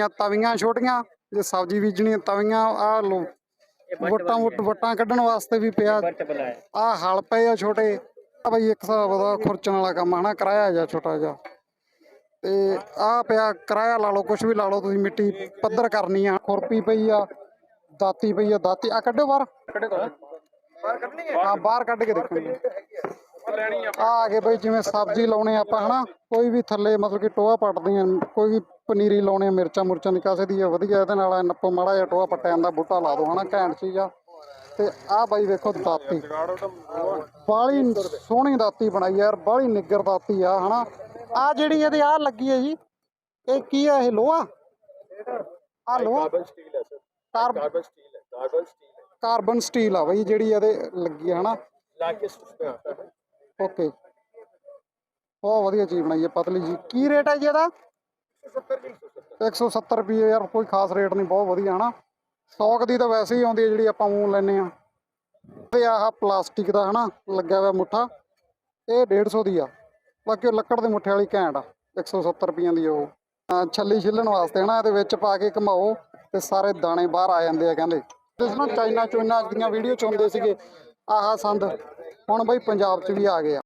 ਬਣਾਈਆਂ ਤਵੀਆਂ ਛੋਟੀਆਂ ਜੇ ਸਬਜ਼ੀ ਬੀਜਣੀ ਤਵੀਆਂ ਆ ਲੋ ਵਟਾਂ ਵਟਾਂ ਕੱਢਣ ਵਾਸਤੇ ਵੀ ਪਿਆ। ਹੈ ਆ ਹਲ ਪਏ ਆ ਛੋਟੇ। ਆ ਬਈ ਇੱਕ ਹਿਸਾਬ ਦਾ ਖੁਰਚਣ ਵਾਲਾ ਕੰਮ ਹਨਾ ਕਿਰਾਇਆ ਜਾ ਛੋਟਾ ਜਿਹਾ। ਤੇ ਆ ਪਿਆ ਕਿਰਾਇਆ ਲਾ ਲਓ ਕੁਝ ਵੀ ਲਾ ਲਓ ਤੁਸੀਂ ਮਿੱਟੀ ਪੱਧਰ ਕਰਨੀ ਆ। ਖੁਰਪੀ ਪਈ ਆ ਦਾਤੀ ਪਈ ਆ ਦਾਤੀ ਆ ਕੱਢੋ ਬਾਹਰ। ਹਾਂ ਬਾਹਰ ਕੱਢ ਕੇ ਦੇਖੋ। ਲੈਣੀ ਆ। ਆ ਕੇ ਬਈ ਜਿਵੇਂ ਸਬਜ਼ੀ ਲਾਉਣੇ ਆਪਾਂ ਹਨਾ? ਕੋਈ ਵੀ ਥੱਲੇ ਮਤਲਬ ਕਿ ਟੋਆ ਪੱਟਦੀਆਂ ਕੋਈ ਵੀ ਪਨੀਰੀ ਲਾਉਣੇ ਮਿਰਚਾਂ ਮੁਰਚਾਂ ਨਿਕਾਸੇ ਦੀ ਵਧੀਆ ਇਹਦੇ ਨਾਲ ਨੱਪੋ ਮਾੜਾ ਜਿਹਾ ਟੋਆ ਪੱਟਿਆ ਜਾਂਦਾ ਬੂਟਾ ਲਾ ਦੋ ਹਨਾ ਘੈਂਟ ਚੀਜ਼ ਆ। ਤੇ ਆ ਬਾਈ ਵੇਖੋ ਦਾਤੀ। ਬਾਲੀ ਸੋਹਣੀ ਦਾਤੀ ਬਣਾਈ ਯਾਰ ਬਾਲੀ ਨਿੱਗਰ ਦਾਤੀ ਆ ਹਨਾ? ਆ ਜਿਹੜੀ ਇਹਦੇ ਆ ਲੱਗੀ ਹੈ ਜੀ ਇਹ ਕੀ ਹੈ ਇਹ ਲੋਹਾ? ਆ ਲੋਹਾ? ਕਾਰਬਨ ਸਟੀਲ ਹੈ ਕਾਰਬਨ ਸਟੀਲ ਆ ਬਈ ਜਿਹੜੀ ਇਹਦੇ ਲੱਗੀ ਹੈ ਹਨਾ? ਲਾਕਿਸ ਉਸ ਤੇ ਆਤਾ ਓਕੇ। ਬਹੁਤ ਵਧੀਆ ਚੀਜ਼ ਬਣਾਈ ਹੈ ਪਤਲੀ ਜੀ। ਕੀ ਰੇਟ ਹੈ ਜੀ ਇਹਦਾ? 170 ਰੁਪਏ ਯਾਰ, ਕੋਈ ਖਾਸ ਰੇਟ ਨਹੀਂ, ਬਹੁਤ ਵਧੀਆ, ਹਨਾ? 100 ਦੀ ਤਾਂ ਵੈਸੇ ਹੀ ਆਉਂਦੀ ਹੈ ਜਿਹੜੀ ਆਪਾਂ ਮੂੰਹ ਲੈਨੇ ਆ ਤੇ ਆਹ ਪਲਾਸਟਿਕ ਦਾ, ਹਨਾ, ਲੱਗਿਆ ਹੋਇਆ ਮੁੱਠਾ। ਇਹ 150 ਦੀ ਆ। ਬਾਕੀ ਉਹ ਲੱਕੜ ਦੇ ਮੁੱਠੇ ਵਾਲੀ ਘੈਂਟ ਆ 170 ਰੁਪਈਆਂ ਦੀ ਉਹ। ਛੱਲੀ ਛਿੱਲਣ ਵਾਸਤੇ, ਹਨਾ, ਇਹਦੇ ਵਿੱਚ ਪਾ ਕੇ ਘਮਾਓ ਤੇ ਸਾਰੇ ਦਾਣੇ ਬਾਹਰ ਆ ਜਾਂਦੇ ਆ, ਕਹਿੰਦੇ। ਇਸ ਨੂੰ ਚਾਈਨਾ ਚੁਈਨਾ ਦੀਆਂ ਵੀਡੀਓ ਚ ਹੁੰਦੇ ਸੀਗੇ, ਆਹ ਸੰਦ। ਹੁਣ ਬਈ ਪੰਜਾਬ ਚ ਵੀ ਆ ਗਏ ਆ।